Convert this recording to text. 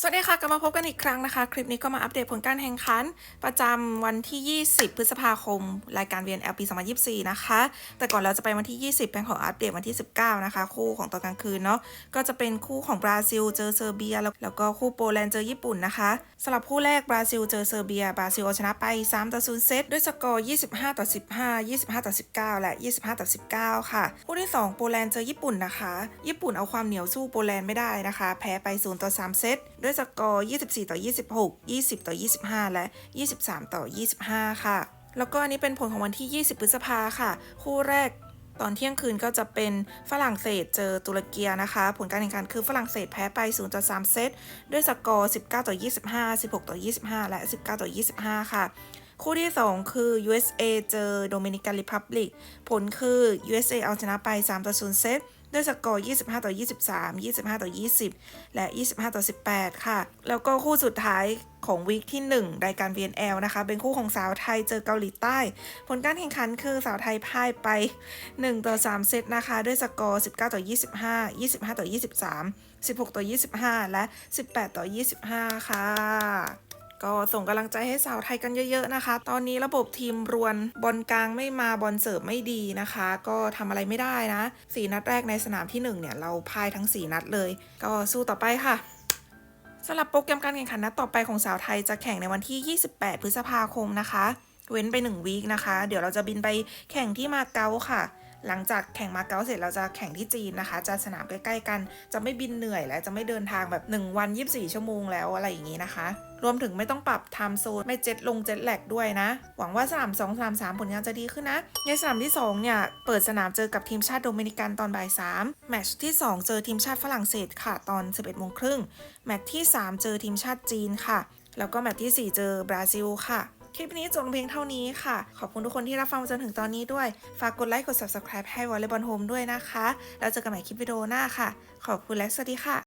สวัสดีค่ะกลับมาพบกันอีกครั้งนะคะ คลิปนี้ก็มาอัปเดตผลการแข่งขัน ประจำวันที่ 20 พฤษภาคม รายการ VNL ปี 2024 นะคะ แต่ก่อนเราจะไปวันที่ 20 เป็นของอัปเดตวันที่ 19 นะคะ คู่ของตอนกลางคืนเนาะก็จะเป็นคู่ของบราซิลเจอเซอร์เบีย แล้วก็คู่โปแลนด์เจอญี่ปุ่นนะคะสำหรับคู่แรกบราซิลเจอเซอร์เบียบราซิลอชนะไป3ต่อ0เซตด้วยสกอร์ 25 ต่อ 15 25 ต่อ 19 และ 25 ต่อ 19 ค่ะ คู่ที่ 2 โปแลนด์เจอญี่ปุ่นนะคะ ญี่ปุ่นเอาความเหนียวสู้โปแลนด์ไม่ได้นะคะ แพ้ไป0ต่อ3เซตด้วยสกอร์ 24 ต่อ 26 20 ต่อ 25 และ 23 ต่อ 25 ค่ะ แล้วก็อันนี้เป็นผลของวันที่ 20 พฤษภาค่ะ คู่แรกตอนเที่ยงคืนก็จะเป็นฝรั่งเศสเจอตุรกีนะคะ ผลการแข่งขันคือฝรั่งเศสแพ้ไป 0 ต่อ 3 เซต ด้วยสกอร์ 19 ต่อ 25 16 ต่อ 25 และ 19 ต่อ 25 ค่ะ คู่ที่ 2 คือ USA เจอโดมินิกันริพับลิกผลคือ USA เอาชนะไป 3 ต่อ 0 เซตด้วยสกอร์ 25 ต่อ 23 25 ต่อ 20 และ 25 ต่อ 18 ค่ะ แล้วก็คู่สุดท้ายของวีคที่ 1 รายการ VNL นะคะ เป็นคู่ของสาวไทยเจอเกาหลีใต้ ผลการแข่งขันคือสาวไทยพ่ายไป 1 ต่อ 3 เซตนะคะ ด้วยสกอร์ 19 ต่อ 25 25 ต่อ 23 16 ต่อ 25 และ 18 ต่อ 25 ค่ะ ก็ส่งกำลังใจให้สาวไทยกันเยอะๆนะคะ ตอนนี้ระบบทีมรวนบอลกลางไม่มาบอลเสิร์ฟไม่ดีนะคะ ก็ทำอะไรไม่ได้นะสี่นัดแรกในสนามที่หนึ่งเนี่ยเราพ่ายทั้ง 4 นัดเลย ก็สู้ต่อไปค่ะสำหรับโปรแกรมการแข่งขันนัดต่อไปของสาวไทยจะแข่งในวันที่ 28 พฤษภาคมนะคะ เว้นไป 1 วีคนะคะ เดี๋ยวเราจะบินไปแข่งที่มาเก๊าค่ะ หลังจากแข่งมาเก๊าเสร็จเราจะแข่งที่จีนนะคะ จะสนามใกล้ๆกัน จะไม่บินเหนื่อยและจะไม่เดินทางแบบ 1 วัน 24 ชั่วโมงแล้วอะไรอย่างนี้นะคะ รวมถึงไม่ต้องปรับไทม์โซนไม่เจ็ตลงเจ็ตแลกด้วยนะ หวังว่าสนาม2สนาม3ผลงานจะดีขึ้นนะ ในสนามที่ 2 เนี่ย เปิดสนามเจอกับทีมชาติโดมินิกันตอนบ่าย3แมตช์ที่ 2 เจอทีมชาติฝรั่งเศสค่ะตอน 11โมงครึ่งแมตช์ที่ 3 เจอทีมชาติจีนค่ะ แล้วก็แมตช์ที่ 4 เจอบราซิลค่ะคลิปนี้จบลงเพียงเท่านี้ค่ะ ขอบคุณทุกคนที่รับฟังมาจนถึงตอนนี้ด้วย ฝากกดไลค์กด subscribe ให้ Volleyball Home ด้วยนะคะ แล้วเจอกันใหม่คลิปวิดีโอหน้าค่ะ ขอบคุณและสวัสดีค่ะ